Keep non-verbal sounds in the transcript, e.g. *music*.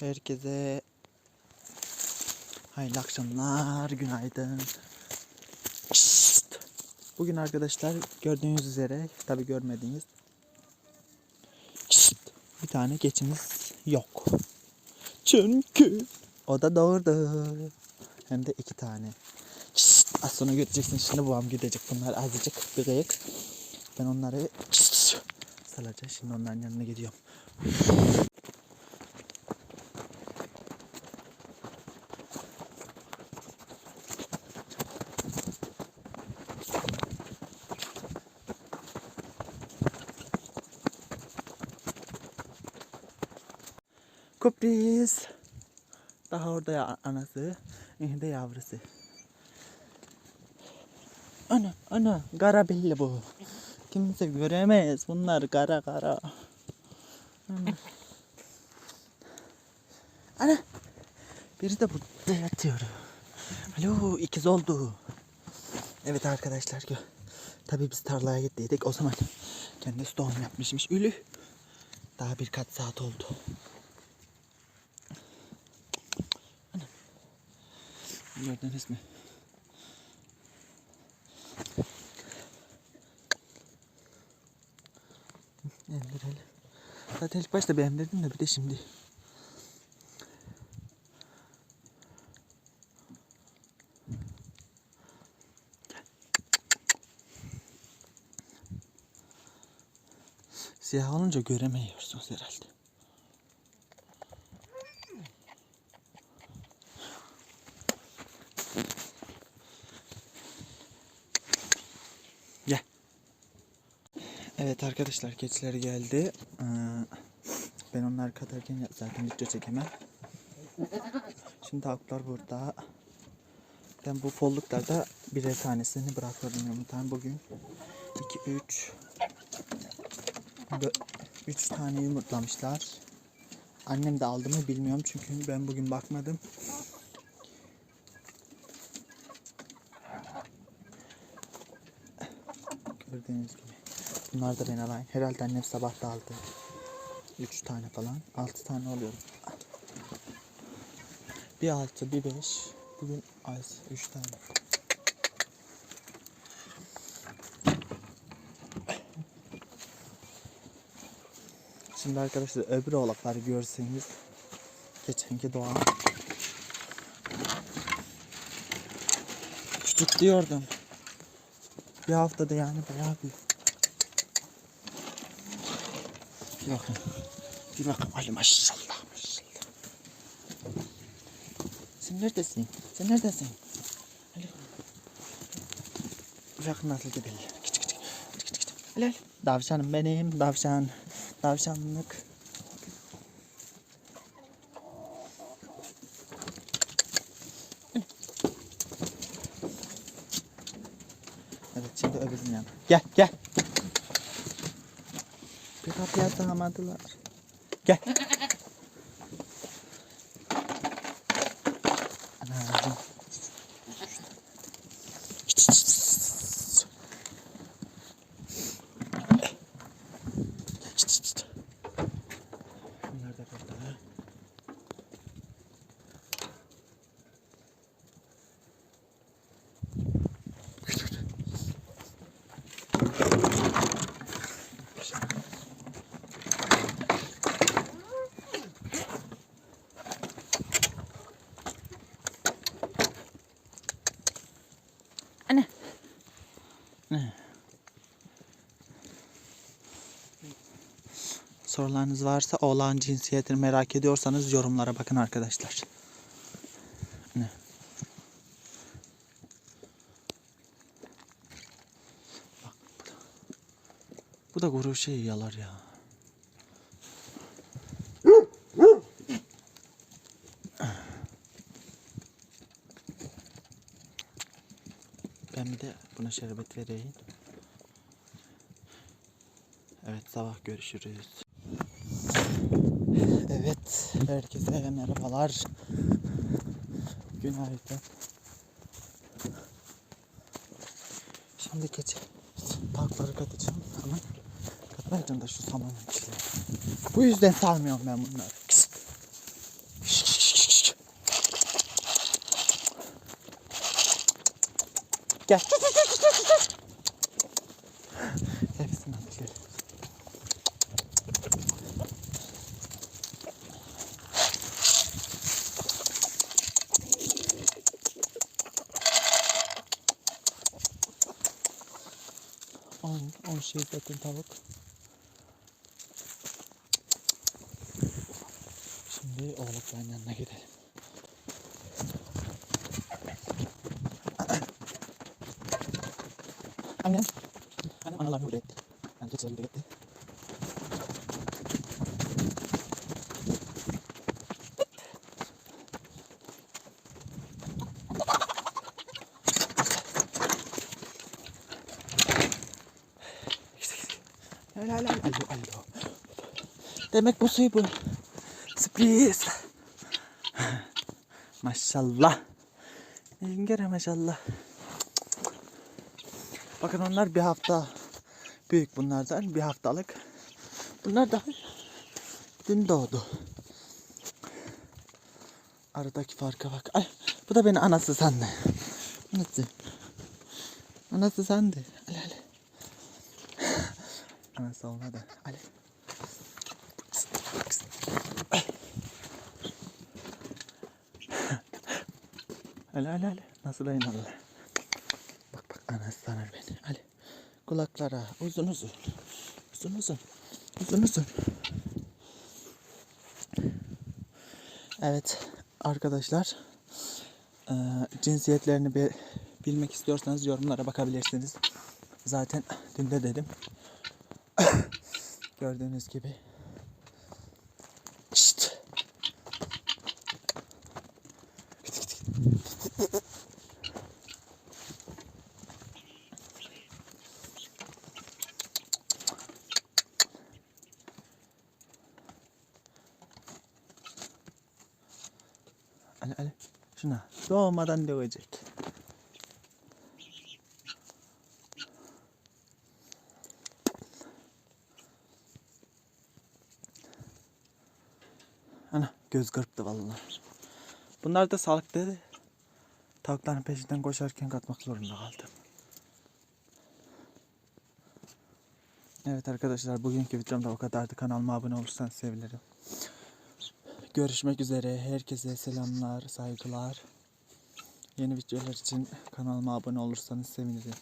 Herkese hayırlı akşamlar, günaydın. Şşt! Bugün arkadaşlar gördüğünüz üzere, tabi görmediğiniz şşt! bir tane keçimiz yok. Çünkü o da doğurdu. Hem de iki tane. Şşt! Az sonra göreceksin şimdi babam gidecek bunlar azıcık bir kıyık. Ben onları şşt! salacağım. Şimdi onların yanına gidiyorum. Sürpriz. Daha orada anası, de yavrusu. Ana, ana, kara belli bu. Kimse göremez. Bunlar kara kara. Ana. Ana. Biri de burada yatıyor. Alo, ikiz oldu. Evet arkadaşlar. Tabii biz tarlaya gittiydik. O zaman kendisi doğum yapmışmış. Ülü. Daha birkaç saat oldu. Gördünüz mü? Emdirelim. Zaten ilk başta beğendirdim de bir de şimdi. Siyah olunca göremiyorsunuz herhalde. Evet arkadaşlar keçiler geldi. Ee, ben onlar katarken zaten video çekemem. Şimdi tavuklar burada. Ben bu folluklarda birer tanesini bırakıyorum yumurtanın bugün. 2 3 3 tane yumurtlamışlar. Annem de aldı mı bilmiyorum çünkü ben bugün bakmadım. Gördüğünüz gibi. Bunlar da ben alayım. Herhalde annem sabah da aldı. 3 tane falan. 6 tane oluyor. Bir 6, bir 5. Bugün az. 3 tane. Şimdi arkadaşlar öbür oğlakları görseniz geçenki doğan küçük diyordum. Bir haftada yani bayağı büyük. Bir bakın. Bir bakın Ali maşallah maşallah. Sen neredesin? Sen neredesin? Ali. Bırakın nasıl gidelim. Küçük küçük. Küçük küçük. Ali Ali. Davşanım benim. Davşan. Davşanlık. Evet şimdi öbürünün yanına. Gel gel. Sığamadılar. Gel. *laughs* Anam. Bunlar da burada. Anne. Ne? Sorularınız varsa oğlan cinsiyetini merak ediyorsanız yorumlara bakın arkadaşlar. Bu da kuru şey yalar ya. Bir de buna şerbet vereyim. Evet sabah görüşürüz. Evet herkese merhabalar. Günaydın. Şimdi gece parkları katacağım ama katmayacağım da şu samanın içine. Bu yüzden salmıyorum ben bunları. Gel. Hepsini al gel. On, on şey zaten tavuk. Şimdi oğlukların yanına gidelim. Annem. Ben keçileri öyle etti. Alo, alo, alo, alo. Demek bu suyu bu. Sürpriz. Maşallah. Yengere maşallah. Bakın onlar bir hafta büyük bunlardan bir haftalık. Bunlar da dün doğdu. Aradaki farka bak. Ay bu da beni anası sandı. Anası. Anası sandı. Ali Ali. Anası olmadı. Ali. Ali Ali Ali. Nasıl dayanırlar? Bak bak anası sanar beni. Ali. Kulaklara uzun uzun. Uzun uzun. Uzun uzun. Evet arkadaşlar. eee, cinsiyetlerini bir bilmek istiyorsanız yorumlara bakabilirsiniz. Zaten dün de dedim. *coughs* Gördüğünüz gibi. Ali Ali şuna doğmadan dövecek. Ana göz kırptı vallahi. Bunlar da sağlık dedi. Tavukların peşinden koşarken katmak zorunda kaldım. Evet arkadaşlar bugünkü videomda o kadardı. Kanalıma abone olursanız sevinirim. Görüşmek üzere. Herkese selamlar, saygılar. Yeni videolar için kanalıma abone olursanız sevinirim.